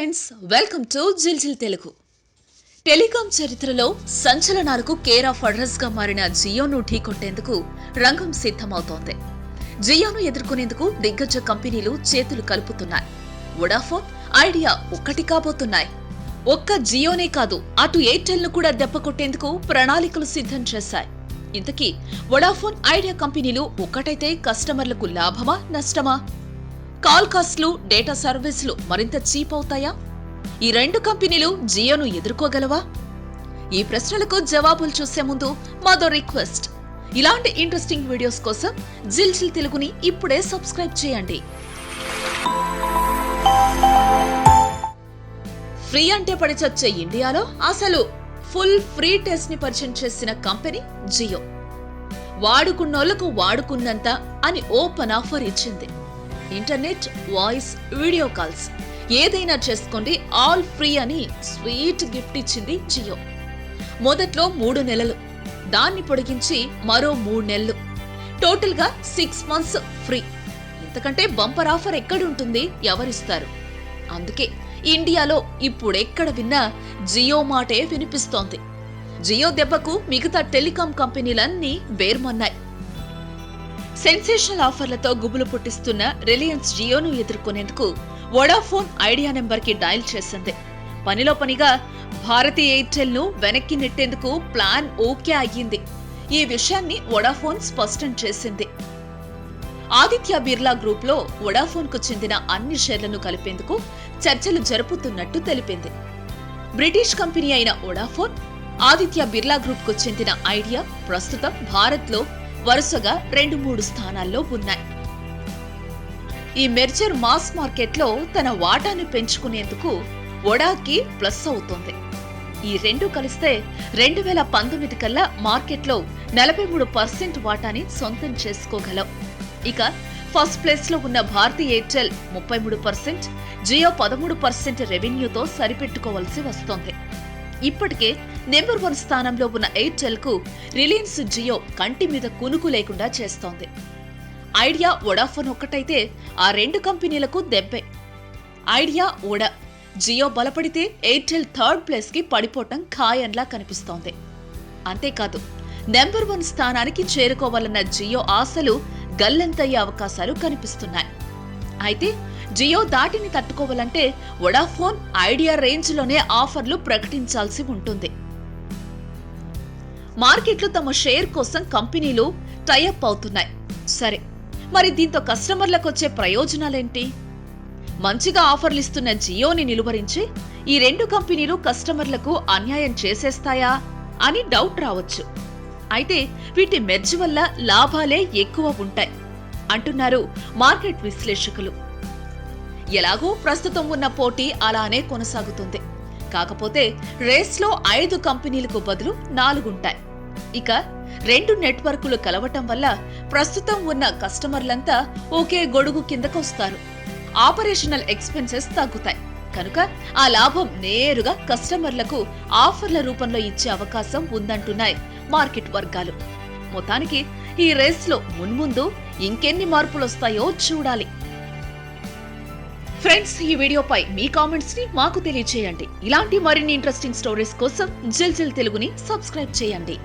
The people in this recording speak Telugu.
Friends welcome to Jil Jil Telugu telecom చరిత్రలో సంచలనాలకు కేర్ ఆఫ్ అడ్రస్గా మారిన జియోను ఢీకొట్టేందుకు రంగం సిద్ధమవుతోంది. జియోను ఎదుర్కొనేందుకు దిగ్గజ కంపెనీలు చేతులు కలుపుతున్నాయి. వొడాఫోన్ ఐడియా ఒక్కటి కాబోతున్నాయి. ఒక్క జియోనే కాదు అటు ఎయిర్టెల్ను కూడా దెబ్బ కొట్టేందుకు ప్రణాళికలు సిద్ధం చేశాయి. ఇంతకీ వొడాఫోన్ ఐడియా కంపెనీలు ఒక్కటైతే కస్టమర్లకు లాభమా నష్టమా? కాల్ కాస్ట్లు డేటా సర్వీసులు మరింత చీప్ అవుతాయా? ఈ రెండు కంపెనీలు జియోను ఎదుర్కోగలవా? ఈ ప్రశ్నలకు జవాబులు చూసే ముందు మాదో రిక్వెస్ట్. ఇలాంటి ఇంట్రెస్టింగ్ వీడియోస్ కోసం జిల్ జిల్ తెలుగుని ఇప్పుడే సబ్స్క్రైబ్ చేయండి. ఫ్రీ అంటే పడిచొచ్చే ఇండియాలో అసలు ఫుల్ ఫ్రీ టెస్ట్ని పరిచయం చేసిన కంపెనీ జియో. వాడుకున్నోళ్ళకు వాడుకున్నంత అని ఓపెన్ ఆఫర్ ఇచ్చింది. Internet voice video calls. ఏదైనా చేసుకోండి ఆల్ ఫ్రీ అని స్వీట్ గిఫ్ట్ ఇచ్చింది జియో. మొదట్లో మూడు నెలలు దాన్ని పొడిగించి మరో మూడు నెలలు. టోటల్గా సిక్స్ మంత్స్ ఫ్రీ. ఇంతకంటే బంపర్ ఆఫర్ ఎక్కడుంటుంది? ఎవరిస్తారు? అందుకే ఇండియాలో ఇప్పుడెక్కడ విన్నా జియో మాటే వినిపిస్తోంది. జియో దెబ్బకు మిగతా టెలికాం కంపెనీలన్నీ బేర్మన్నాయి సెన్సేషనల్ ఆఫర్లతో గుబులు పుట్టిస్తున్న రిలయన్స్ జియోను ఎదుర్కొనేందుకు వొడాఫోన్ ఐడియా నెంబర్కి డయల్ చేసింది. పనిలో పనిగా భారతీ ఎయిర్టెల్ను వెనక్కి నెట్టేందుకు ప్లాన్ ఓకే అయ్యింది. ఈ విషయాన్ని వొడాఫోన్ స్పష్టం చేసింది. ఆదిత్య బిర్లా గ్రూప్లో వొడాఫోన్కు చెందిన అన్ని షేర్లను కలిపేందుకు చర్చలు జరుపుతున్నట్టు తెలిపింది. బ్రిటిష్ కంపెనీ అయిన వొడాఫోన్ ఆదిత్య బిర్లా గ్రూప్కు చెందిన ఐడియా ప్రస్తుతం భారత్లో వరుసగా రెండు మూడు స్థానాల్లో ఉన్నాయి. ఈ మెర్జర్ మాస్ మార్కెట్లో తన వాటాను పెంచుకునేందుకు ఒడాకి ప్లస్ అవుతోంది. ఈ రెండు కలిస్తే రెండు వేల పంతొమ్మిది కల్లా మార్కెట్లో నలభై మూడు పర్సెంట్ వాటాని సొంతం చేసుకోగలం. ఇక ఫస్ట్ ప్లేస్లో ఉన్న భారతీ ఎయిర్టెల్ ముప్పై మూడు పర్సెంట్ జియో పదమూడు పర్సెంట్ రెవెన్యూతో సరిపెట్టుకోవాల్సి వస్తోంది. ఇప్పటికే నెంబర్ వన్ స్థానంలో ఉన్న ఎయిర్టెల్కు రిలయన్స్ జియో కంటి మీద కునుకు లేకుండా చేస్తోంది. ఐడియా వొడాఫోన్ ఒక్కటైతే ఆ రెండు కంపెనీలకు దెబ్బే. ఐడియా వొడా జియో బలపడితే ఎయిర్టెల్ థర్డ్ ప్లేస్కి పడిపోవటం ఖాయంలా కనిపిస్తోంది. అంతేకాదు నెంబర్ వన్ స్థానానికి చేరుకోవాలన్న జియో ఆశలు గల్లంతయ్యే అవకాశాలు కనిపిస్తున్నాయి. అయితే జియో దాటిని తట్టుకోవాలంటే వొడాఫోన్ ఐడియా రేంజ్లోనే ఆఫర్లు ప్రకటించాల్సి ఉంటుంది. మార్కెట్లు తమ షేర్ కోసం కంపెనీలు టైఅప్ అవుతున్నాయి. సరే మరి దీంతో కస్టమర్లకు వచ్చే ప్రయోజనాలేంటి? మంచిగా ఆఫర్లు ఇస్తున్న జియోని నిలువరించి ఈ రెండు కంపెనీలు కస్టమర్లకు అన్యాయం చేసేస్తాయా అని డౌట్ రావచ్చు. అయితే వీటి మెర్జ్ వల్ల లాభాలే ఎక్కువ ఉంటాయి అంటున్నారు మార్కెట్ విశ్లేషకులు. ఎలాగూ ప్రస్తుతం ఉన్న పోటీ అలానే కొనసాగుతుంది. కాకపోతే రేస్లో ఐదు కంపెనీలకు బదులు నాలుగుంటాయి. ఇక రెండు నెట్వర్కులు కలవటం వల్ల ప్రస్తుతం ఉన్న కస్టమర్లంతా ఒకే గొడుగు కిందకొస్తారు. ఆపరేషనల్ ఎక్స్పెన్సెస్ తగ్గుతాయి. కనుక ఆ లాభం నేరుగా కస్టమర్లకు ఆఫర్ల రూపంలో ఇచ్చే అవకాశం ఉందంటున్నాయి మార్కెట్ వర్గాలు. మొత్తానికి ఈ రేస్లో మున్ముందు ఇంకెన్ని మార్పులొస్తాయో చూడాలి. ఫ్రెండ్స్ ఈ వీడియోపై మీ కామెంట్స్ని మాకు తెలియచేయండి. ఇలాంటి మరిన్ని ఇంట్రెస్టింగ్ స్టోరీస్ కోసం జల్ జల్ తెలుగుని సబ్స్క్రైబ్ చేయండి.